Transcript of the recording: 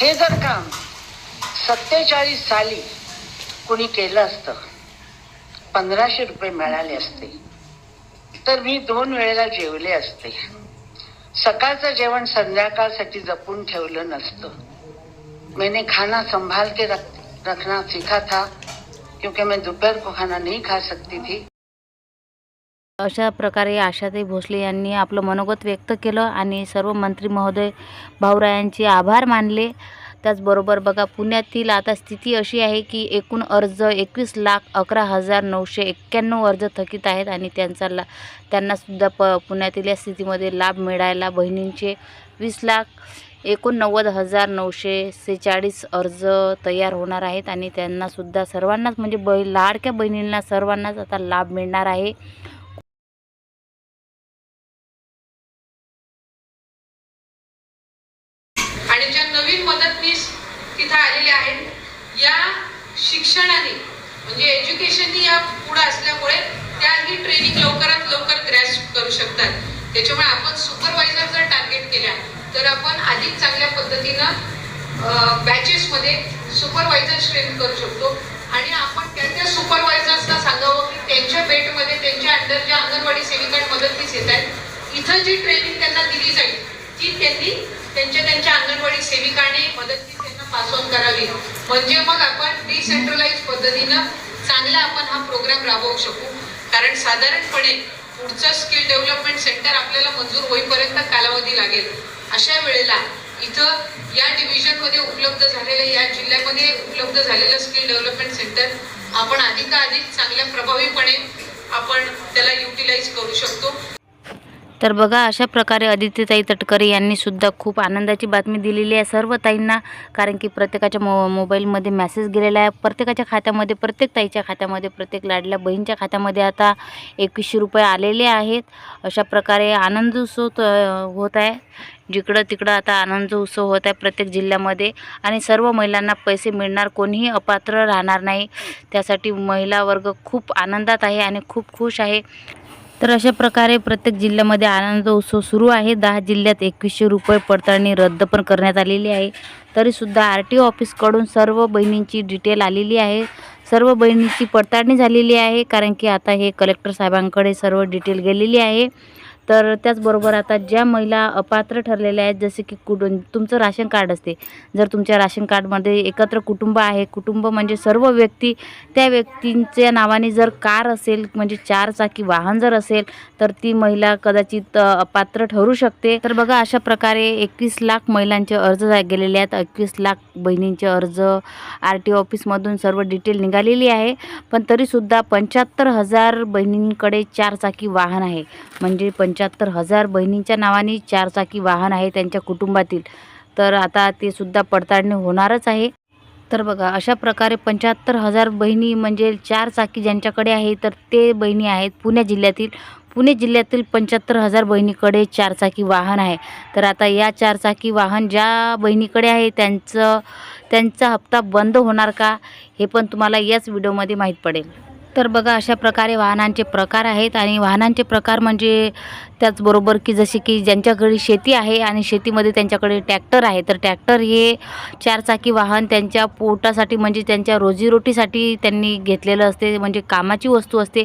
हे जर काम सत्तेचाळीस साली कुणी केलं असतं पंधराशे रुपये मिळाले असते तर मी दोन वेळेला जेवले असते. सकाळचं जेवण संध्याकाळसाठी जपून ठेवलं नसतं. मैंने खाना संभाल के रख, रखना सीखा था क्योंकि मैं दोपहर को खाना नहीं खा सकती थी. अशा प्रकारे आशाताई भोसले यांनी आपलं मनोगत व्यक्त केलं आणि सर्व मंत्री महोदय भाऊरायांचे आभार मानले. त्याचबरोबर बघा पुण्यातील आता स्थिती अशी आहे की एकूण अर्ज एकवीस लाख अकरा हजार नऊशे एक्क्याण्णव अर्ज थकीत आहेत आणि त्यांचा ला त्यांनासुद्धा प पुण्यातील या स्थितीमध्ये लाभ मिळायला बहिणींचे वीस लाख एकोणनव्वद हजार नऊशे सेहेचाळीस अर्ज तयार होणार आहेत आणि त्यांनासुद्धा सर्वांनाच म्हणजे ब लाडक्या बहिणींना सर्वांनाच आता लाभ मिळणार आहे आणि ज्या नवीन मदतनीस तिथं आलेल्या आहेत या शिक्षणाने म्हणजे एज्युकेशननी या पुढे असल्यामुळे त्या ही ट्रेनिंग लवकरात लवकर ग्रॅस करू शकतात. त्याच्यामुळे आपण सुपरवायझर जर टार्गेट केल्या तर आपण अधिक चांगल्या पद्धतीनं बॅचेसमध्ये सुपरवायझर ट्रेन करू शकतो. आणि आपण त्या त्या सुपरवायझर्सना सांगावं की त्यांच्या बेटमध्ये त्यांच्या अंडर ज्या अंगणवाडी सेविका मदतीस येत आहेत इथं जी ट्रेनिंग त्यांना दिली जाईल ती त्यांनी त्यांच्या त्यांच्या अंगणवाडी सेविकांनी मदतीस त्यांना पास ऑन करावी. म्हणजे मग आपण डिसेंट्रलाइज पद्धतीनं चांगला आपण हा प्रोग्राम राबवू शकू. कारण साधारणपणे पुढचं स्किल डेव्हलपमेंट सेंटर आपल्याला मंजूर होईपर्यंत कालावधी लागेल. अशा वेळेला इथं या डिव्हिजनमध्ये उपलब्ध झालेलं या जिल्ह्यामध्ये उपलब्ध झालेलं स्किल डेव्हलपमेंट सेंटर आपण अधिकाधिक चांगल्या प्रभावीपणे आपण त्याला युटिलाइज करू शकतो. तर बघा अशा प्रकारे अदितीताई तटकरे यांनी सुद्धा खूप आनंदाची बातमी दिलेली आहे सर्व ताईंना कारण की प्रत्येकाच्या मो मोबाईलमध्ये मेसेज गेलेला आहे. प्रत्येकाच्या खात्यामध्ये प्रत्येक ताईच्या खात्यामध्ये प्रत्येक लाडल्या बहीणच्या खात्यामध्ये आता एकवीसशे रुपये आलेले आहेत. अशा प्रकारे आनंद उत्सव त- होत आहे. जिकडं तिकडं आता आनंद उत्सव होत आहे प्रत्येक जिल्ह्यामध्ये. आणि सर्व महिलांना पैसे मिळणार कोणीही अपात्र राहणार नाही. त्यासाठी महिला वर्ग खूप आनंदात आहे आणि खूप खुश आहे. तर अशा प्रकारे प्रत्येक जिल्ह्यामध्ये आनंद उत्सव सुरू आहे. दहा जिल्ह्यात एकवीसशे रुपये पडताळणी रद्द पण करण्यात आलेली आहे. तरीसुद्धा आर टी ओ ऑफिसकडून सर्व बहिणींची डिटेल आलेली आहे. सर्व बहिणींची पडताळणी झालेली आहे कारण की आता हे कलेक्टर साहेबांकडे सर्व डिटेल गेलेली आहे. तर त्याचबरोबर आता ज्या महिला अपात्र ठरलेल्या आहेत जसे की कुटुं तुमचं राशन कार्ड असते. जर तुमच्या राशन कार्डमध्ये एकत्र कुटुंब आहे कुटुंब म्हणजे सर्व व्यक्ती त्या व्यक्तींच्या नावाने जर कार असेल म्हणजे चार चाकी वाहन जर असेल तर ती महिला कदाचित अपात्र ठरू शकते. तर बघा अशा प्रकारे एकवीस लाख महिलांचे अर्ज गेलेले आहेत. एकवीस लाख बहिणींचे अर्ज आर टी ऑफिसमधून सर्व डिटेल निघालेली आहे. पण तरीसुद्धा पंच्याहत्तर हजार बहिणींकडे चार चाकी वाहन आहे. म्हणजे पंच पंच्याहत्तर हजार बहिणींच्या नावाने चारचाकी वाहन आहे त्यांच्या कुटुंबातील. तर आता ते सुद्धा पडताळणी होणारच आहे. तर बघा अशा प्रकारे पंच्याहत्तर हजार बहिणी म्हणजे चार चाकी ज्यांच्याकडे आहे तर ते बहिणी आहेत पुणे जिल्ह्यातील. पुणे जिल्ह्यातील पंच्याहत्तर हजार बहिणीकडे चारचाकी वाहन आहे. तर आता या चारचाकी वाहन ज्या बहिणीकडे आहे त्यांचं त्यांचा हप्ता बंद होणार का हे पण तुम्हाला याच व्हिडिओमध्ये माहीत पडेल. तर बघा अशा प्रकारे वाहनांचे प्रकार आहेत आणि वाहनांचे प्रकार म्हणजे त्याचबरोबर की जसे की ज्यांच्याकडे शेती आहे आणि शेतीमध्ये त्यांच्याकडे ट्रॅक्टर आहे तर ट्रॅक्टर हे चारचाकी वाहन त्यांच्या पोटासाठी म्हणजे त्यांच्या रोजीरोटीसाठी त्यांनी घेतलेलं असते म्हणजे कामाची वस्तू असते.